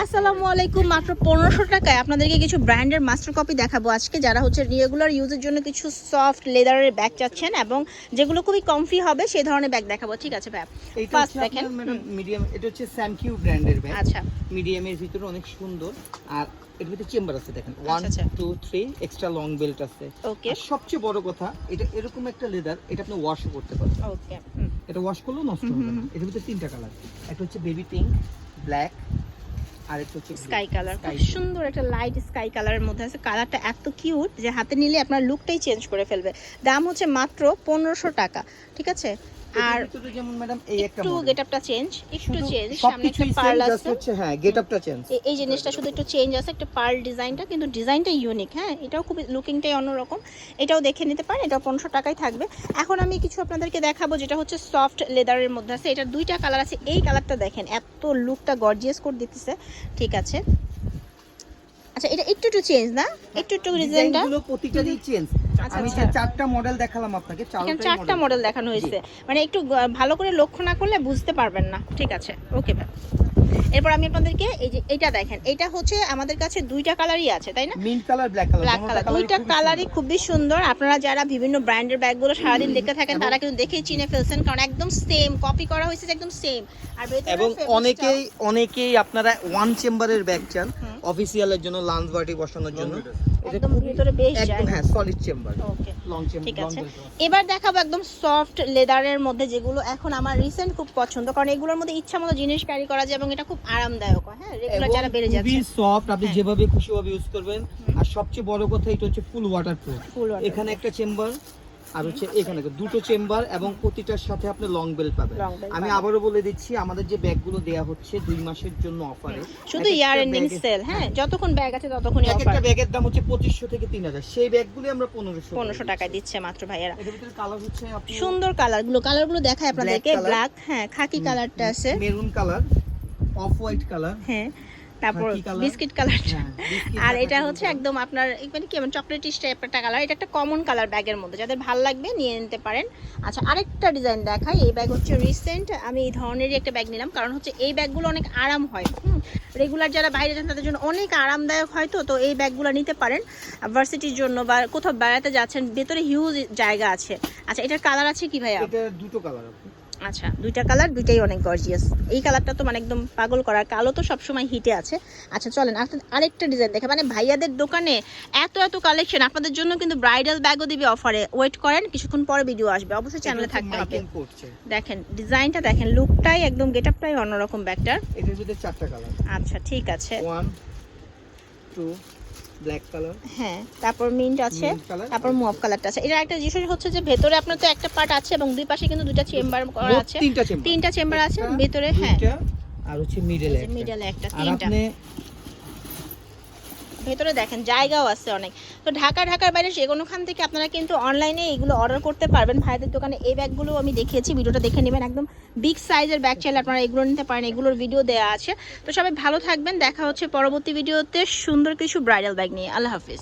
আসসালামু আলাইকুম মাত্র পনেরোশো টাকায় আপনাদেরকে কিছু ব্র্যান্ডের মাস্টার কপি দেখাবো আজকে। যারা হচ্ছে রেগুলার ইউজের জন্য কিছু সফট লেদারের ব্যাগ চাচ্ছেন এবং যেগুলো খুবই কমফি হবে সেই ধরনের ব্যাগ দেখাবো। ঠিক আছে ভাই ফার্স্ট দেখেন। মিডিয়াম এটা হচ্ছে স্যামকিউ ব্র্যান্ডের ব্যাগ আচ্ছা। মিডিয়ামের ভিতরে অনেক সুন্দর। আর এর ভিতরে চেম্বার আছে দেখেন। One. Two three extra long belt আছে। ওকে সবচেয়ে বড় কথা এটা এরকম একটা লেদার এটা আপনি ওয়াশও করতে পারবেন। ওকে এটা ওয়াশ করলেও নষ্ট হবে না। এটার ভিতরে তিনটা কালার একটা হচ্ছে বেবি পিঙ্ক ব্ল্যাক আর একটা হচ্ছে স্কাই কালার খুব সুন্দর একটা লাইট স্কাই কালারের মধ্যে আছে। কালারটা এত কিউট যে হাতে নিলে আপনার লুকটাই চেঞ্জ করে ফেলবে। দাম হচ্ছে মাত্র পনেরোশো টাকা ঠিক আছে? আর যেমন ম্যাডাম এই একটা একটু। গেটআপটা চেঞ্জ একটু চেঞ্জ সামনে একটা পার্ল আছে। হচ্ছে হ্যাঁ গেটআপটা চেঞ্জ এই জিনিসটা শুধু একটু চেঞ্জ আছে একটা পার্ল ডিজাইনটা কিন্তু ডিজাইনটা ইউনিক হ্যাঁ এটাও খুব লুকিংটাই অন্যরকম। এটাও দেখে নিতে পারেন এটাও পনেরোশো টাকায় থাকবে। এখন আমি কিছু আপনাদেরকে দেখাবো যেটা হচ্ছে সফট লেদারের মধ্যে আছে। এটার দুইটা কালার আছে এই কালারটা দেখেন এত লুকটা গর্জিয়াস করে দিতেছে। ঠিক আছে। আচ্ছা এটা একটু একটু চেঞ্জ না? একটু একটু ডিজাইনগুলো প্রতিটারই চেঞ্জ আমি আচ্ছা। চারটা মডেল দেখালাম আপনাকে চারটা মডেল দেখানো হয়েছে। মানে একটু ভালো করে লক্ষ্য না করলে বুঝতে পারবেন না। ঠিক আছে? ওকে ভাই এরপর আমি আপনাদেরকে এই যে এটা দেখেন। এটা হচ্ছে আমাদের কাছে দুইটা কালারই আছে তাই না? Mint colour black colour black colour দুইটা কালারই খুবই সুন্দর। আপনারা যারা বিভিন্ন ব্র্যান্ডের ব্যাগগুলো সারাদিন দেখতে থাকেন তারা কিন্তু দেখেই চিনে ফেলছেন কারণ একদম সেম কপি করা হয়েছে একদম সেম আর এবং অনেকেই অনেকেই আপনারা ওয়ান চেম্বারের ব্যাগ চান। অফিসিয়ালের জন্য লাঞ্চ পার্টি বসানোর জন্য। একদম ভিতরে বেশ একদম যায়। হ্যাঁ solid chamber okay long chamber ঠিক আছে। এবার দেখাবো একদম সফট লেদারের মধ্যে যেগুলো এখন আমার রিসেন্ট খুব পছন্দ কারণ এগুলোর মধ্যে ইচ্ছা মতো জিনিস ক্যারি করা যায় এবং এটা খুব আরামদায়ক হ্যাঁ। রেগুলার যারা বেড়ে যাচ্ছে। খুবই সফট আপনি হ্যাঁ। যেভাবে খুশি ভাবে ইউজ করবেন আর সবচেয়ে বড় কথা এটা হচ্ছে ফুল ওয়াটার প্রুফ ফুল এখানে একটা চেম্বার আর হচ্ছে এখানে দুটো চেম্বার এবং প্রতিটার সাথে আপনি লং বেল পাবেন। আমি আবারও বলে দিচ্ছি আমাদের যে ব্যাগগুলো দেয়া হচ্ছে দুই মাসের জন্য অফারে শুধু ইয়ার এন্ডিং সেল হ্যাঁ যতক্ষণ ব্যাগ আছে ততক্ষণই অফার একটা ব্যাগের দাম হচ্ছে পঁচিশশো থেকে তিন হাজার। সেই ব্যাগগুলি আমরা পনেরোশো পনেরোশো টাকায় দিচ্ছে। মাত্র ভাইয়ারা। এর ভিতরে কালার হচ্ছে আপনি সুন্দর কালারগুলো কালারগুলো দেখায় আপনাদেরকে ব্ল্যাক হ্যাঁ খাকি কালারটা আছে। Maroon colour off white colour হ্যাঁ। তারপর বিস্কিট হ্যাঁ, আর এটা হচ্ছে একদম আপনার মানে কি চকলেটি টাইপ একটা কালার এটা একটা কমন কালার ব্যাগের মধ্যে। যাদের ভালো লাগবে নিয়ে নিতে পারেন। আচ্ছা আরেকটা ডিজাইন দেখাই। এই ব্যাগ হচ্ছে রিসেন্ট আমি এই ধরনেরই একটা ব্যাগ নিলাম। কারণ হচ্ছে এই ব্যাগগুলো অনেক আরাম হয়। রেগুলার যারা বাইরে যান তাদের জন্য অনেক আরামদায়ক হয় তো তো এই ব্যাগগুলো নিতে পারেন। ভার্সিটির জন্য বা কোথাও বেড়াতে যাচ্ছেন ভেতরে হিউজ জায়গা আছে। আচ্ছা এটার কালার আছে কি ভাইয়া? এটা দুটো কালার আচ্ছা। দুইটা কালার দুইটাই অনেক গর্জিয়াস এই কালারটা তো মানে একদম পাগল করা কালো তো সবসময় হিটে আছে। আচ্ছা চলেন আপনাদের আরেকটা ডিজাইন দেখে। মানে ভাইয়াদের দোকানে এত এত কালেকশন আপনাদের জন্য কিন্তু ব্রাইডাল ব্যাগও দিবে অফারে ওয়েট করেন কিছুক্ষণ পরে ভিডিও আসবে। অবশ্যই চ্যানেলে থাকতে হবে। দেখেন ডিজাইনটা দেখেন লুকটাই একদম গেটআপটাই অন্যরকম ব্যাগটার। এটার ভিতরে চারটা কালার আচ্ছা ঠিক আছে। ওয়ান টু ব্ল্যাক কালার হ্যাঁ তারপর মিন্ট আছে তারপর মুভ কালারটা আছে। এটা একটা জিনিস হচ্ছে যে ভেতরে আপনার তো একটা পার্ট আছে এবং দুই পাশে কিন্তু দুইটা চেম্বার করা আছে। তিনটা চেম্বার তিনটা চেম্বার আছে ভেতরে হ্যাঁ। আর হচ্ছে মিডলে মিডলে একটা। তিনটা। ভেতরে দেখেন, জায়গাও আছে অনেক। তো ঢাকা, ঢাকার বাইরে যে কোনোখান থেকে আপনারা কিন্তু অনলাইনে এইগুলো অর্ডার করতে পারবেন। ভাইদের দোকানে এই ব্যাগগুলো আমি দেখিয়েছি, ভিডিওটা দেখে নেবেন। একদম বিগ সাইজের ব্যাগ চাইলে আপনারা এগুলো নিতে পারেন, এগুলোর ভিডিও দেওয়া আছে। তো সবাই ভালো থাকবেন, দেখা হচ্ছে পরবর্তী ভিডিওতে সুন্দর কিছু ব্রাইডাল ব্যাগ নিয়ে। আল্লাহ হাফিজ।